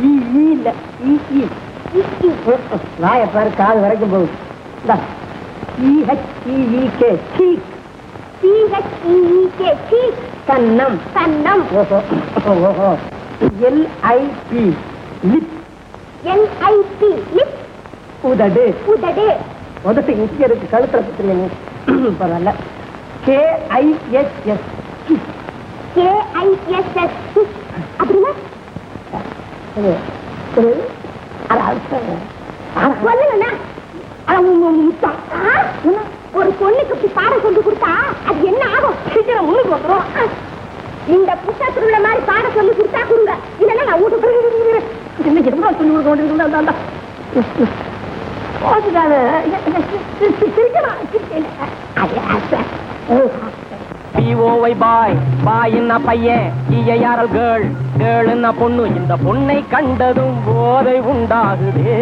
ஈ ஈ இல்ல ஈ ஈ வாய பாரு காது வரைக்கும் போகுது. இந்தா. C H E E K cheek C H E E K cheek கன்னம் கன்னம் ஓஹோ ஓஹோ L I P lip. L I P lip. உதடு. உதடு. உதட்டு இங்க இருக்கு கழுத்துல பத்தில நீ. பரவாயில்ல. கேஐஎஸ்எஸ் அப்படின்னா? ஒரு பொண்ணுக்கு இப்படி பாடம் சொல்லி கொடுத்தா அது என்ன ஆகும் சீக்கிரம் முன்னுக்கு வந்துரும் இந்த புத்தகத்தில் உள்ள மாதிரி பாடம் சொல்லி கொடுத்தா கொடுங்க இல்லைன்னா நான் வீட்டுக்கு என்ன எவ்வளவு சொல்லி கொடுக்க வேண்டியது சிரிக்கலாம் ஓவை பாய் பாயின்னா பையன்? ஈயாரல் கேள் கேர்ள்னா பொண்ணு? இந்த பொண்ணை கண்டதும் போதை உண்டாகுதே.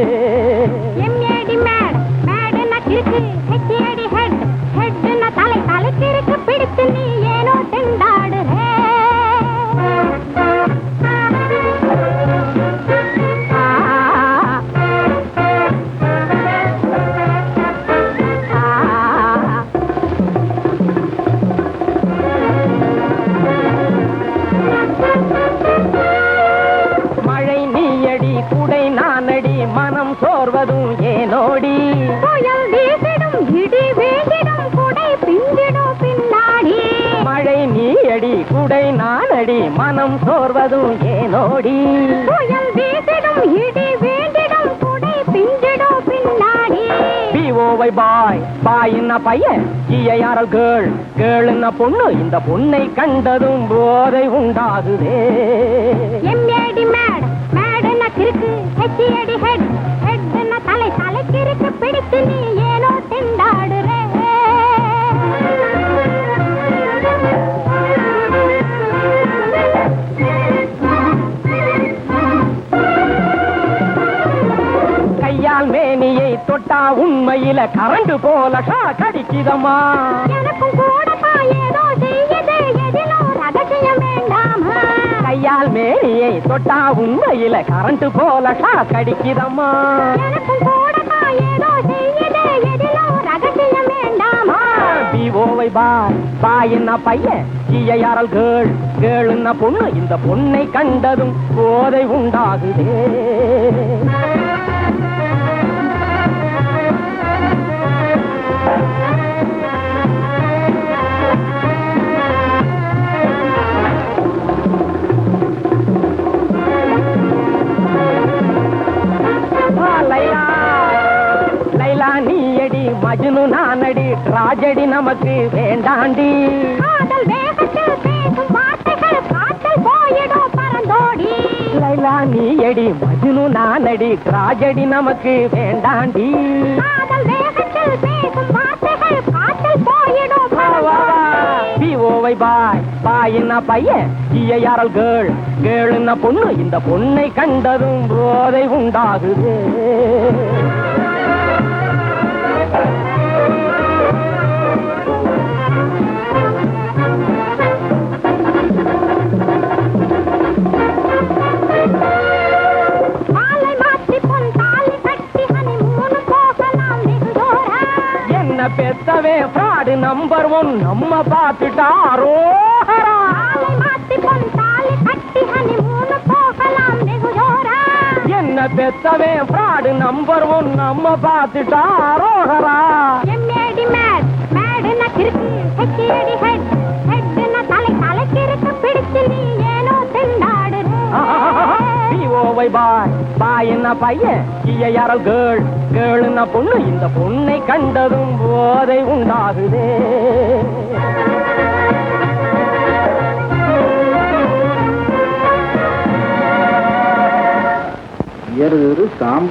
ஏனோடி புயல் வீசிடும் இடி வீசிடும் குடை பிந்திடும் பின்னாடி. மழை நீயடி குடை நானடி மனம் சோர்வதும் ஏனோடி புயல் வீசிடும் இடி வீண்டிடும் குடை பிந்திடும் பின்னாடி. பிஓவை பாய் பாயின்னா பையன் ஈயாரல் கேர்ள் கேர்ள்னா பொண்ணு இந்த பொண்ணை கண்டதும் போதை உண்டாகுதே. எம்ஏடி கையால் மேனியை தொட்டா உண்மையில கரண்டு போல ஷாக் அடிக்குதம்மா எனக்கும் கூடப்பா ஏதோ செய்யுது எதிலும் ரகசியம் வேண்டாமா? கையால் மேனியை தொட்டா உண்மையில கரண்ட் போல ஷாக் அடிக்குதம்மா எனக்கும் கூடப்பா ஏதோ செய்யுது எதிலும் ரகசியம் வேண்டாமா? பாய் பையன்? கேர்ள் கேர்ள்னா பொண்ணு? இந்த பொண்ணை கண்டதும் போதை உண்டாகுதே. மஜ்னு நானடி ராஜடி நமக்கு வேண்டாண்டி. காதல் வேகத்தில் பேசும் வார்த்தைகள் காற்றில் போயிடும் பறந்தோடி. லைலா நீயடி மஜ்னு நானடி ராஜடி நமக்கு வேண்டாண்டி. காதல் வேகத்தில் பேசும் வார்த்தைகள் காற்றில் போயிடும் பிஓவை பாய். பாயின்னா பையன் ஈயாரல் கேர்ள் கேர்ள்னா பொண்ணு இந்த பொண்ணை கண்டதும் போதை உண்டாகுது. என்ன பெத்தவே? ஃப்ராடு நம்பர் ஒன் நம்ம வெகு தூரம் என்ன பெத்தவே? ஃப்ராடு நம்பர் ஒன் நம்ம பார்த்துட்டாரோஹரா எம்ஏடி பாய் பாயின்னா பையன்? கீய யாரோ கேள். கேளுன்னா பொண்ணு இந்த பொண்ணை கண்டதும் போதை உண்டாகுதே. எரு சாம்